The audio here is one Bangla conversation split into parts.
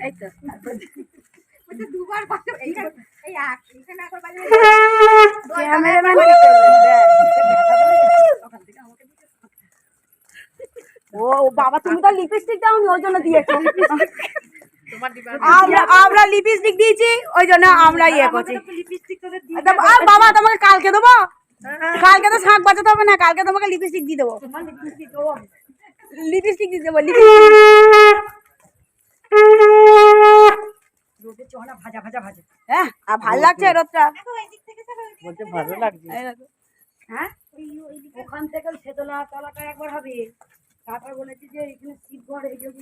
এই তো। দুবার এই ও বাবা তুমি তো লিপস্টিক দাওনি ওই জন্য দিয়েছ। আমরা আমরা লিপস্টিক দিয়েছি ওই জন্য আমরা ইয়ে করছি। লিপস্টিক তোদের দিয়ে বাবা তোমাকে কালকে দেবো? কালকে তো শাক বাজাতে হবে না কালকে তোমাকে লিপস্টিক দিয়ে দেবো। তোমার দেবো। লিপস্টিক দিয়ে দেবো লিপস্টিক রোদে চড়া ভাজা ভাজা ভাজা। হ্যাঁ? আর ভালো লাগছে রোদটা? দেখো এই দিক থেকে চলো বলছে ভালো লাগছে। হ্যাঁ? ওখান থেকে তলাটা একবার হবে। তারপর বলেছি যে এখানে শিব ঘর এই যদি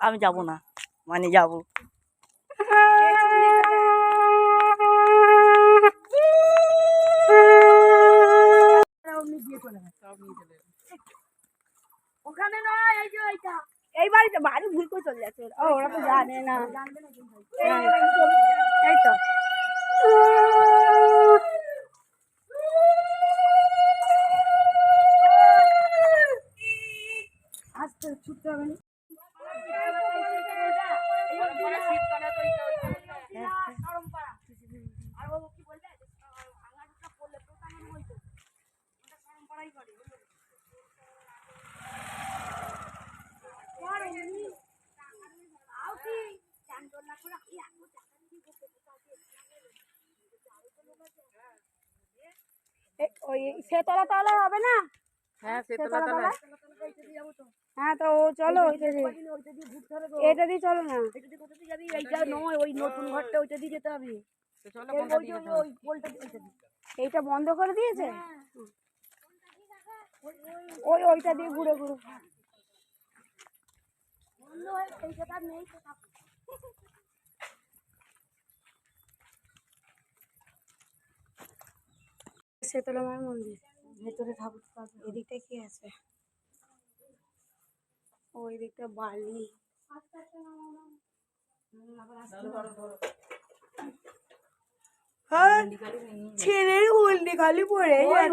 আমি যাব না। মানে যাব। ওখানে না, এই যে ওইটা। এই বাড়িতে বাড়ি ভুল করে চলে যাচ্ছে। ও, ওরা তো জানে না। এই তো। আসতে ছুটতে হবে ওই সেতলা তলা হবে না? হ্যাঁ সেতলা তলা হ্যাঁ তো ও চলো ওইটা দিয়ে। এটা দিয়ে চলো না। এইটা নয় ওই নতুন ঘরটা ওইটা দিয়ে যেতে হবে। এইটা বন্ধ করে দিয়েছে? ওই ওইটা দিয়ে ঘুরে ঘুরে। শীতলা মায়ের মন্দির। ভেতরে ঠাকুর পাবে। এদিকটা কি আছে? ওই দিকটা বালি। হ্যাঁ ছেলের উল্টি খালি পরে ওই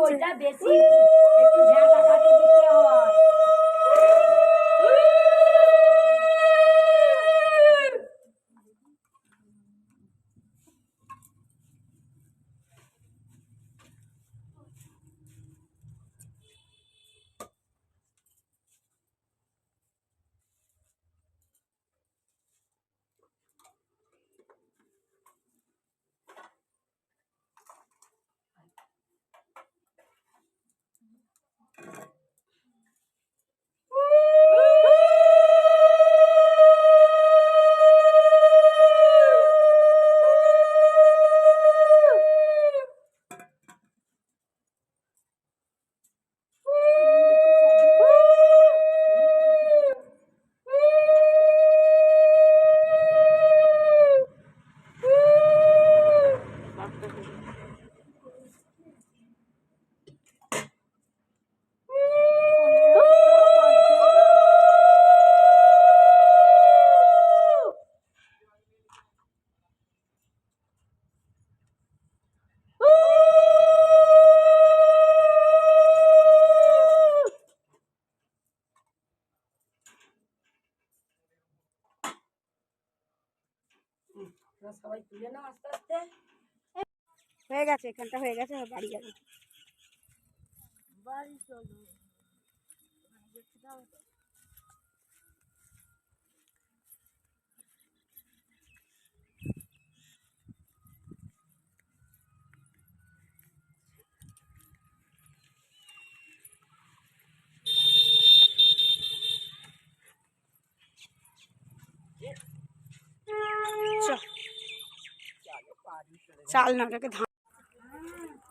সবাই তুলে নাও আস্তে আস্তে হয়ে গেছে এখানটা হয়ে গেছে এবার বাড়ি যাবে বাড়ি চলো চাল না ওটাকে ধান।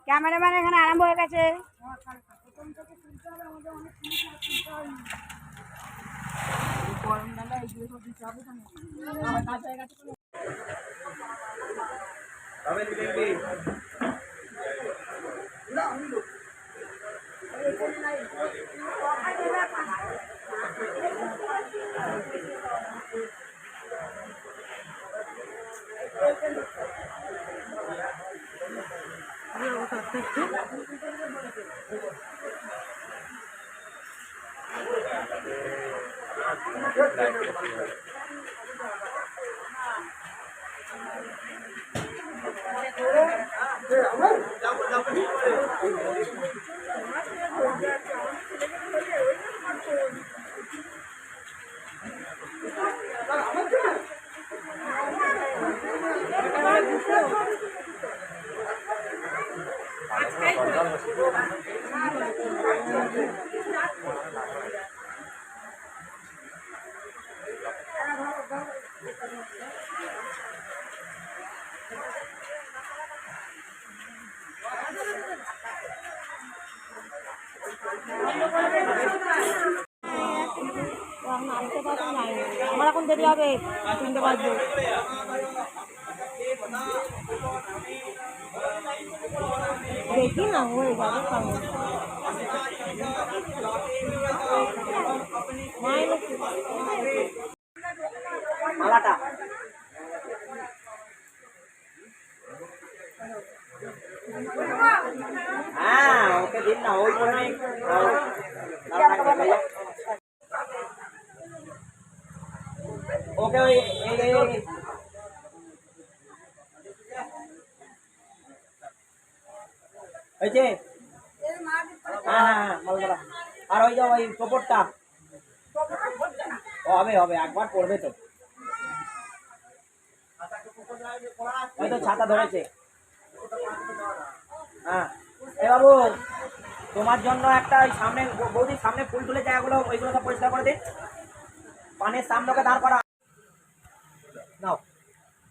ক্যামেরাম্যান এখানে আরম্ভ হয়ে গেছে। গরমবেলা দেরি হবে তিনটে বাজবে। দেখি না হয়ে যাবে হ্যাঁ ওকে দিন না ওই করে নিন। ও, না, থাকবে, ভাইয়া। ওকে ওই এই এই এই। হয়েছে হ্যাঁ হ্যাঁ হ্যাঁ মালদারা আর ওই যে ওই ও হবে হবে, একবার পড়বে তো। ওই তো ছাতা ধরেছে। হ্যাঁ। এ বাবু, তোমার জন্য একটা ওই সামনে, বৌদি সামনে ফুল তুলে জায়গাগুলো, ওইগুলো সব পরিষ্কার করে দিন পানের সামনেকে দাঁড় করা। নাও।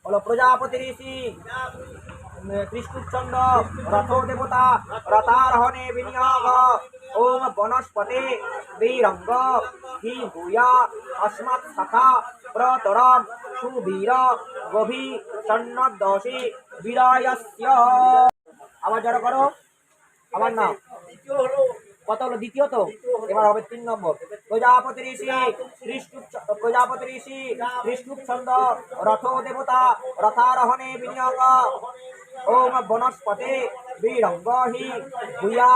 হলো প্রজাপতি ঋষি। কৃষ্ণচন্দ্র রথো দেবতা রতারহণে বিনিয়োগ। ওম বনস্পতে বীরঙ্গ হি ভূয়া, অস্মৎ সখা প্রতরম সুবীর, গভী সন্নদশে বিরায়স্য। আবার জড়ো করো। আমার নাম কত হলো? দ্বিতীয় তো? এবার হবে তিন নম্বর। প্রজাপতি ঋষি প্রজাপতি ঋষি বিষ্ণু ছন্দ রথ দেবতা রথারোহণে বিনিয়োগ। ওম বনস্পতি বীরঙ্গ হি ভূয়া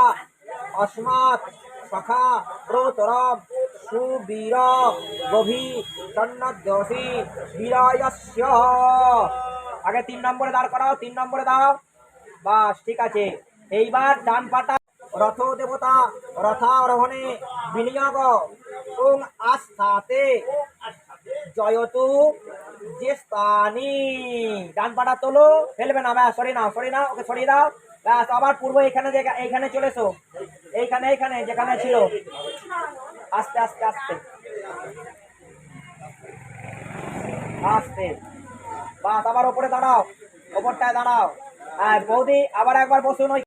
अस्मात् সখা প্রতরম সুবীর গভী সন্নদোষী বীরায়স্য আগে তিন নম্বরে দাঁড় করাও তিন নম্বরে দাও বাস ঠিক আছে এইবার ডান পাটা রথ দেবতা রথারোহণে বিনিয়োগ ওং আস্থাতে জয়তু যে স্থানী ডান পাটা তোলো, ফেলবে না, ব্যাস, সরি সরি ওকে সরিয়ে দাও। ব্যাস, আবার পূর্ব এখানে এইখানে এইখানে এইখানে, যেখানে ছিল। আস্তে আস্তে আস্তে। আস্তে। বাস আবার ওপরে দাঁড়াও। ওপরটায় দাঁড়াও। হ্যাঁ বৌদি, আবার একবার বসুন ওই